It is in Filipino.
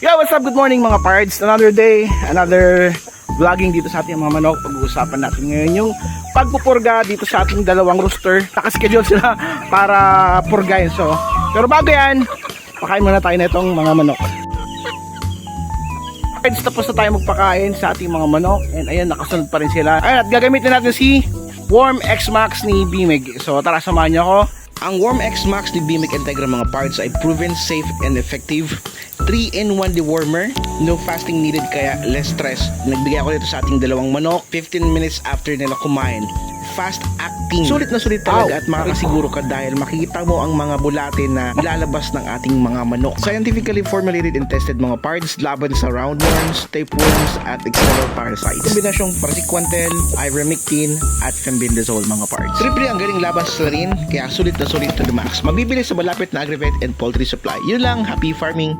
Yo, what's up? Good morning mga pards. Another day, another vlogging dito sa ating mga manok. Pag-uusapan natin ngayon yung pagpupurga dito sa ating dalawang rooster. Nakaschedule sila para purgayin. So, pero bago yan, pakain muna tayo na itong mga manok. Pards, tapos na tayo magpakain sa ating mga manok. And ayan, nakasunod pa rin sila. Ayan, at gagamitin natin si Warm X Max ni Bimig. So, tara, samahan niyo ako. Ang Warm X Max ni Bimic Integra mga parts ay proven safe and effective. 3-in-1 dewormer, no fasting needed kaya less stress. Nagbigay ako dito sa ating dalawang manok 15 minutes after nila kumain. Fast acting. Sulit na sulit talaga at makakasiguro ka dahil makikita mo ang mga bulate na ilalabas ng ating mga manok. Scientifically formulated and tested mga parts laban sa roundworms, tapeworms at external parasites. Kombinasyong praziquantel, ivermectin at fembendazole mga parts. Triple ang galing laban sa sarin kaya sulit na sulit to the max. Mabibili sa malapit na agri-vet and poultry supply. Yun lang, happy farming!